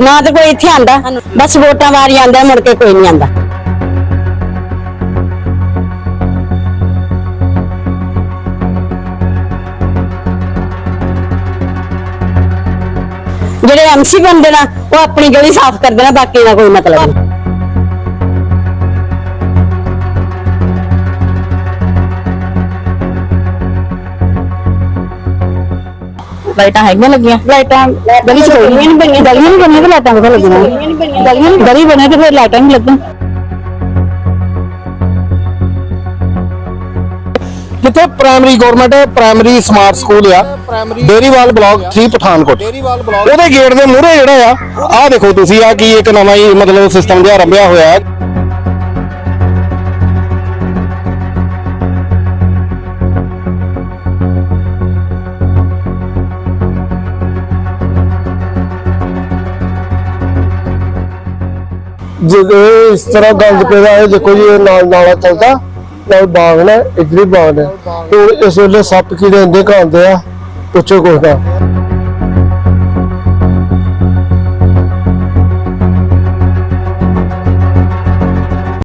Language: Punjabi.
ਨਾ ਤੇ ਕੋਈ ਇੱਥੇ ਆਂਦਾ, ਬਸ ਵੋਟਾਂ ਵਾਰੀ ਆਂਦਾ, ਮੁੜ ਕੇ ਕੋਈ ਨਹੀਂ ਆਂਦਾ। ਜਿਹੜੇ ਐਮਸੀ ਬੰਦੇ ਨਾ, ਉਹ ਆਪਣੀ ਗਲੀ ਸਾਫ਼ ਕਰ ਦੇਣਾ, ਬਾਕੀ ਦਾ ਕੋਈ ਮਤਲਬ ਨਹੀਂ। ਲਾਈਟਾਂ ਹੈਗੀਆਂ ਲੱਗੀਆਂ। ਲਾਈਟਾਂ ਗਲੀ ਚ ਕੋਈ ਨਹੀਂ। ਬਣੀਆਂ। ਗਲੀਆਂ ਨਹੀਂ ਬਣੀਆਂ ਤੇ ਲਾਈਟਾਂ ਕਿੱਥੇ ਲੱਗੀਆਂ? ਗਲੀਆਂ ਗਲੀ ਬਣੇ ਤੇ ਫਿਰ ਲਾਈਟਾਂ ਨਹੀਂ ਲੱਗਣ ਜਿੱਥੇ primary government primary smart school ਆ ਡੇਰੀਵਾਲ ਬਲਾਕ 3 ਪਠਾਨਕੋਟ। ਉਹਦੇ ਗੇਟ ਦੇ ਮੂਹਰੇ ਜਿਹੜਾ ਆ ਆਹ ਦੇਖੋ ਤੁਸੀਂ ਆ ਕੀ ਇੱਕ ਨਵਾਂ ਹੀ ਮਤਲਬ ਸਿਸਟਮ ਜਿਹਾ ਰੰਭਿਆ ਹੋਇਆ ਹੈ। ਜਦੋਂ ਇਸ ਤਰ੍ਹਾਂ ਗੰਦ ਪੈਦਾ ਹੈ ਦੇਖੋ ਜੀ, ਇਹ ਨਾਲ ਨਾਲਾ ਚੱਲਦਾ, ਨਾਲ ਬਾਗ ਨੇ ਇਧਰੀ ਬਾਗ ਨੇ। ਤੇ ਹੁਣ ਇਸ ਵੇਲੇ ਸੱਪ ਕੀੜੇ ਇੰਨੇ ਖਾਂਦੇ ਆ, ਪੁੱਛੋ ਕੁਛ ਨਾ